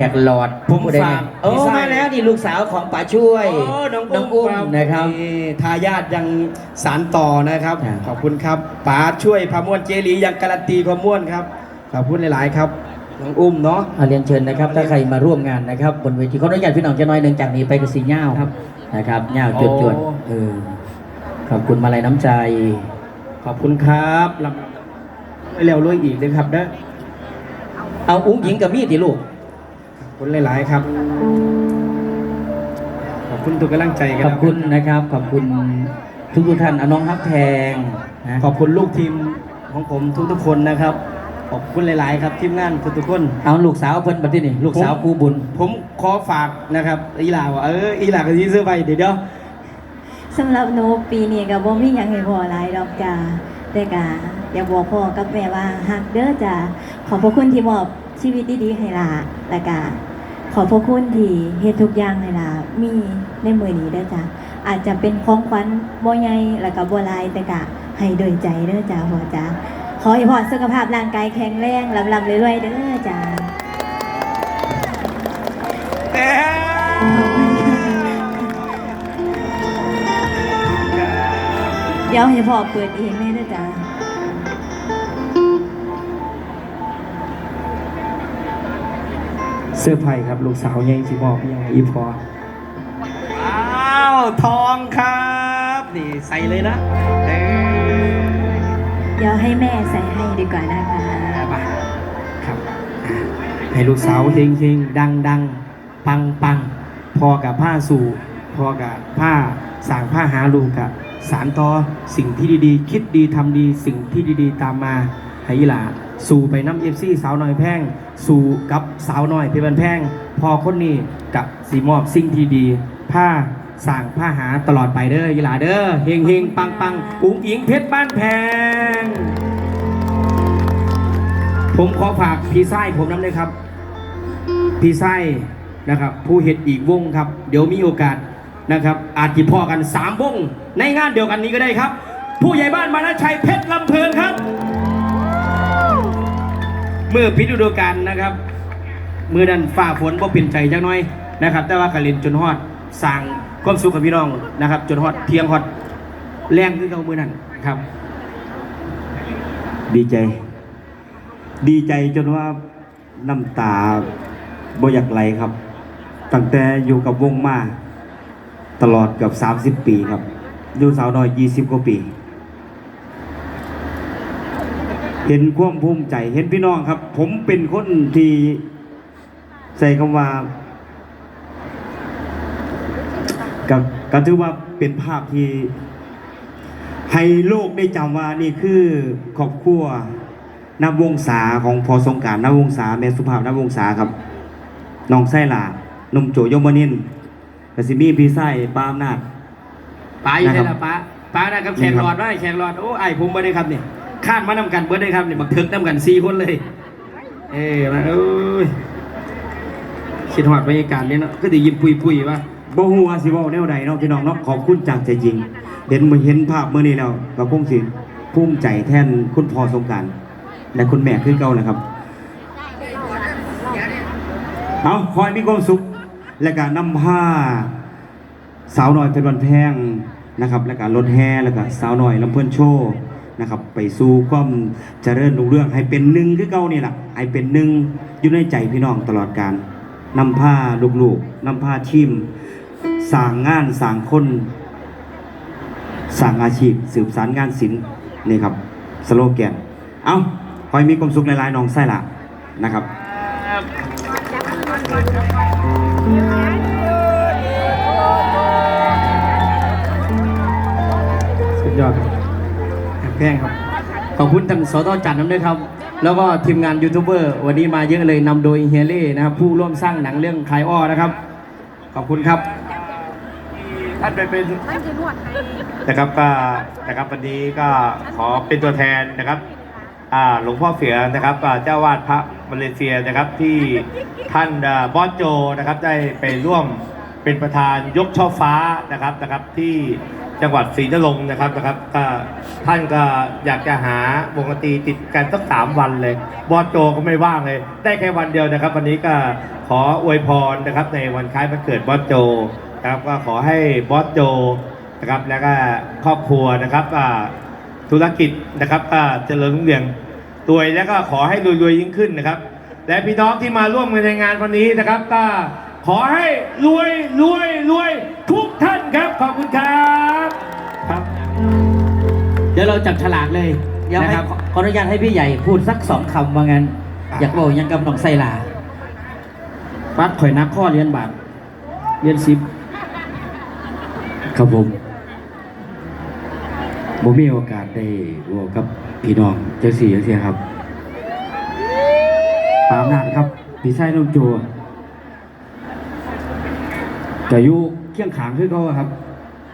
แจกหลอดผมผู้ใดฝากโอ้พี่ไส้มาแล้วนี่ลูกสาวของป๋าช่วยโอ้น้องน้องอุ้มนะครับนี่ทายาทยังสารต่อนะครับครับ ขอบคุณครับป๋าช่วยพาม่วนเจลียังการันตีความม่วนครับขอบคุณหลาย ๆ ครับน้องอุ้มเนาะเอาเรียนเชิญนะครับ ถ้าใครมาร่วมงานนะครับบนเวทีขออนุญาตพี่น้องจะน้อยหนึ่งจากนี้ไปกับสีเง่าครับนะครับเง่าจวดจวดโอ้เออขอบคุณมาลัยน้ำใจ ขอบคุณครับลำไม่เร็วรวยอีกเลยครับเด้อเอาอุ้งหญิงกับมีดดิลูกขอบ คุณหลาย ๆ ครับ ขอบคุณทุกกำลังใจกันขอบคุณนะครับ ขอบคุณทุกทุกๆท่านเอาน้องฮักแพงนะขอบคุณลูกทีมของผมทุกๆคนนะครับ ขอบคุณหลาย ๆ ครับทีมงานทุกๆคน เอาลูกสาวเพิ่นบัดนี้นี่ลูกสาวผมครูบุญ ผมขอฝากนะครับ อีหลาว่าเอออีหลาก็ที่ซื้อไปเดี๋ยวเดี๋ยวสำหรับหนูปีนี้ก็บ่มีหยังให้พ่อหลายดอกจ้าแต่ก็อยากบอกพ่อกับแม่ว่าฮักเด้อจ้าขอบพระคุณที่มอบชีวิตดีๆให้ล่ะแล้วก็ ขอพระคุณที่เฮ็ดทุกอย่างให้ล่ะ มีในมือนี้เด้อจ้าอาจจะเป็นของขวัญบ่ใหญ่แล้วก็บ่หลายแต่ก็ให้โดวยใจเด้อจ้าพ่อจ้าขอให้พ่อสุขภาพร่างกายแข็งแรงลำๆรวยๆเด้อจ้าเดี๋ยวให้พ่อเปิดเองแม่ด้จ้า เสื้อไผ่ครับ ลูกสาวยังสิบอกยังอีพอว้าว ทองครับ นี่ใส่เลยนะเออเดี๋ยวให้แม่ใส่ให้ดีกว่านะคะมาครับอะให้ลูกสาวเฮงเฮงดังดังปังปังพอกับผ้าสู่พอกับผ้าสร้างผ้าหาลูกกับสารต่อสิ่งที่ดีๆ คิดดีทำดีสิ่งที่ดีๆ ตามมา ให้อีหลาสู่ไปน้ำเอฟซีสาวน้อยแพงสู่กับสาวน้อยเพชรบันแพง พอคนนี้กับสีมอบสิ่งที่ดีผ้าสร้างผ้าหาตลอดไปเด้ออีหลาเด้อเฮงเฮงปังปังอุ้งอิงเพชรบ้านแพง ผมขอฝากพี่ไส้ผมน้ำเลยครับ พี่ไส้นะครับ ผู้เห็ดอีกวงครับ เดี๋ยวมีโอกาสนะครับ อาจจะพอกันสามวงในงานเดียวกันนี้ก็ได้ครับ ผู้ใหญ่บ้านมานาชัยเพชรลำเพลินครับ เมื่อพิจารณานะครับมือนั้นฝ่าฝนบ่เป็นใจจักหน้อยนะครับ แต่ว่ากะเลินจนฮอดสั่งความสุขกับพี่น้องนะครับ จนฮอดเที่ยงฮอดแรงขึ้นเขามือนั้นครับ ดีใจ ดีใจจนว่าน้ำตาบ่อยากไหลครับ ตั้งแต่อยู่กับวงมา ตลอดเกือบ30 ปีครับ อยู่สาวน้อย 20 กว่าปี เห็นความภูมิใจเห็นพี่น้องครับ ผมเป็นคนที่ใส่คำว่ากับก็ถือว่าเป็นภาพที่ ให้โลกได้จำว่านี่คือครอบครัวนับวงศาของพอสงกรารนับวงศาแม่สุภาพนับวงศาครับน้องไส้หลาหนุ่มโจยมนินทร์กสิมีพี่ไส้ปาอำนาจป้าอยู่นะคในรับละป้าป้านะครับแขนี่กครับหลอดได้แขกหลอดโอ้ไอผมไม่ได้ครับเนี่ย คาดมานำกันเบิร์ดได้ครับเนี่ยบักเทิกนำกันสี่คนเลย เอ้ยมาเอ้ยคิดหอดบรรยากาศเนี่ยเนาะก็จะยิ้มปุยปุยว่าบ่ฮู้ว่าสิเว้าแนวใดเนาะพี่น้องเนาะขอบคุณจากใจจริง เห็นมาเห็นภาพเมื่อนี้แล้วก็คงสิภูมิใจแทนคุณพ่อสงการและคุณแม่คือเก่าแหละครับเอาคอยมีความสุข และการนำผ้า สาวน้อยเป็นวันแพงนะครับ และการรถแห่แล้วก็สาวน้อยลำเพิ่นโชว์ นะครับ ไปสู่ความเจริญรุ่งเรื่อง ให้เป็นหนึ่งคือเก่านี่แหละให้เป็นหนึ่งอยู่ในใจพี่น้องตลอดการนำผ้าลูกๆนำผ้าทีมสร้างงานสร้างคนสร้างอาชีพ สืบสารงานศิลป์นี่ครับสโลแกน เอาคอยมีความสุขหลายๆน้องไส้ละนะครับสุดยอด พงครับ ขอบคุณทางสตจัดน้ำด้วยครับ แล้วก็ทีมงานยูทูบเบอร์วันนี้มาเยอะเลยนำโดยเฮียเล่นะครับ ผู้ร่วมสร้างหนังเรื่องคายอ้อนะครับ ขอบคุณครับท่านไปเป็นนะครับก็นะครับวันนี้ก็ขอเป็นตัวแทนนะครับอ่าหลวงพ่อเสือนะครับอ่าเจ้าวาดพระมาเลเซียนะครับที่ท่านอ่าบอสโจนะครับได้ไปร่วมเป็นประธานยกช่อฟ้านะครับนะครับที่ จังหวัดศรีนรงค์นะครับนะครับก็ท่านก็อยากจะหาวงดนตรีติดกันสักสามวันเลย บอสโจก็ไม่ว่างเลย ได้แค่วันเดียวนะครับ วันนี้ก็ขออวยพรนะครับ ในวันคล้ายวันเกิดบอสโจนะครับก็ขอให้บอสโจนะครับแล้วก็ครอบครัวนะครับธุรกิจนะครับอ่าเจริญรุ่งเรืองรวยแล้วก็ขอให้รวยๆยิ่งขึ้นนะครับ และพี่น้องที่มาร่วมกันในงานวันนี้นะครับก็ขอให้รวยรวยรวยทุกท่านครับ ขอบคุณครับ ดี๋ยวเราจับฉลากเลยเดี๋ยวนะให้ครับขอขออนุญาตให้พี่ใหญ่พูดสักสองคำว่างั้น อยากบอกยังกำลังไส้ลาปัดข่อยนักข้อเรียนบาทเรียนสิบครับผมผมมีโอกาสได้ร่วมกับพี่น้องเจ้าสี่เจ้าเสียครับปามนาดครับ พี่ชายน้องโจก็อยู่เคียงขางคือเขาอะครับ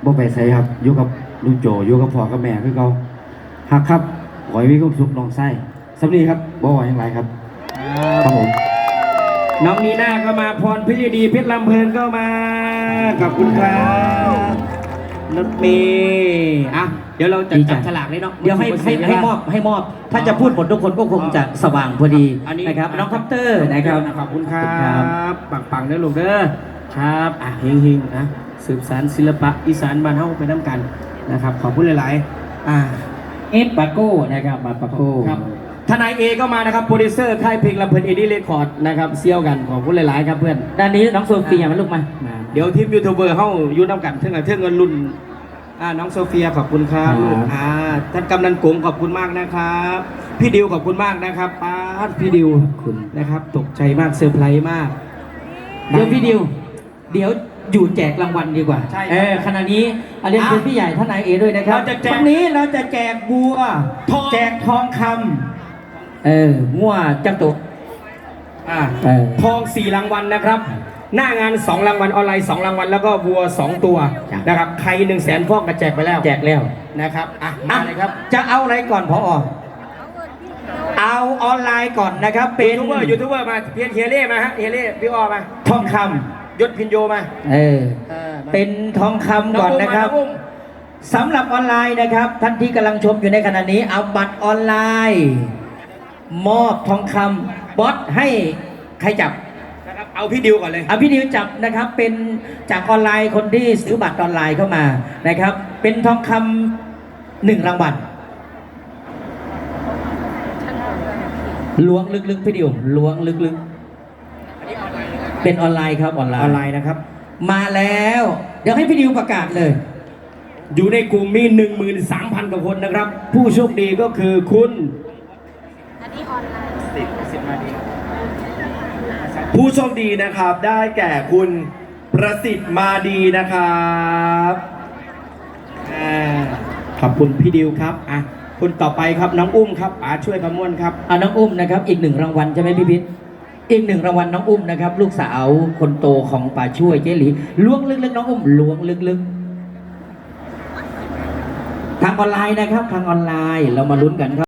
บ่ไปใส่ครับอยู่กับ ลุงโจอยู่กับพ่อกับแม่คือเขาหักครับขอให้มีความสุขน้องไส้สำนีครับบ่ว่าอย่างไรครับครับผมน้องนีน่าก็มาพรพิรดีเพชรลำเพลินก็มาขอบคุณครับรถเมย์อะเดี๋ยวเราจะดีจัจับงฉลากเลยเนาะเดี๋ยวให้ให้ให้มอบให้มอบ ถ้าจะพูดหมดทุกคนก็คงจะสว่างพอดีอันนี้นะครับน้องคัปเตอร์นะครับขอบคุณครัขอบคุณครับบปังปังๆเด้อลูกเด้อครับอะเฮงเฮงๆนะสืบสานศิลปะอีสานบ้านเฮาไปน้ำกัน นะครับขอบคุณหลายๆอ่าเอสปาโก้นะครับมาปาโก้ครับทนายเอก็มานะครับโปรดิวเซอร์ค่ายเพลงลำเพลินเอดี้เรคคอร์ดนะครับเซี่ยวกันขอบคุณหลายๆครับเพื่อนด้านนี้น้องโซเฟียมาลูกมามาเดี๋ยวทีมยูทูบเบอร์เฮาอยู่น้ำกันเท่งกันเท่งกันรุ่นอ่าน้องโซเฟียขอบคุณครับลูกอ่าท่านกำนันกงขอบคุณมากนะครับ พี่ดิวขอบคุณมากนะครับป้าดพี่ดิวขอบคุณนะครับ ตกใจมากเซอร์ไพรส์มากเดี๋ยวพี่ดิว เดี๋ยว อยู่แจกรางวัลดีกว่าใช่ครับเออขณะนี้เอาเรียนเชิญพี่ใหญ่ท่านนายเอด้วยนะครับเราจะแจก วันนี้เราจะแจกบัวทองแจกทองคำเออมั่วจักตุกอ่า เออ ทองสี่รางวัลนะครับ หน้างานสองรางวัลออนไลน์สองรางวัลแล้วก็วัวสองตัวจ้ะ นะครับใครหนึ่งแสนฟอกกระแจกไปแล้วแจกแล้วนะครับอะมาเลยครับ จะเอาอะไรก่อนพอเอาออนไลน์ก่อนนะครับ เป็ยูนทูบเบอร์ยูทูบเบอร์มาเพียนเฮียเล่มาฮะเฮียเล่พี่อ้อมาทองค ยศพินโยมาำเออเออมาเป็นทองคำก่อนนะครับงอุ้มสำหรับออนไลน์นะครับ ท่านที่กำลังชมอยู่ในขณะนี้ เอาบัตรออนไลน์ มอบทองคำบอสให้ใครจับนะครับเอาพี่ดิวก่อนเลย เอาพี่ดิวจับนะครับ เป็นจากออนไลน์คนที่ซื้อบัตรออนไลน์เข้ามานะครับ เป็นทองคำหนึ่งรางวัลล้วงลึกๆพี่ดิวล้วงลึกๆ เป็นออนไลน์ครับออนไลออนน์ ไลน์นะครับ มาแล้ว เดี๋ยวให้พี่ดิวประกาศเลย อยู่ในกลุ่มมี 13,000 กว่าคนนะครับ ผู้โชคดีก็คือคุณผู้โชคดีนะครับได้แก่คุณประสิทธิ์มาดีนะครับอ่าขอบคุณพี่ดิวครับอะคุณต่อไปครับน้องอุ้มครับป๋าช่วยประมวลครับเอาน้องอุ้มนะครับ อีกหนึ่งรางวัลใช่ไหมพี่พิษ อีกหนึ่งรางวัลน้องอุ้มนะครับ ลูกสาวคนโตของป่าช่วยเจหลีล้วงลึกๆน้องอุ้มล้วงลึกๆทางออนไลน์นะครับ ทางออนไลน์เรามาลุ้นกันครับ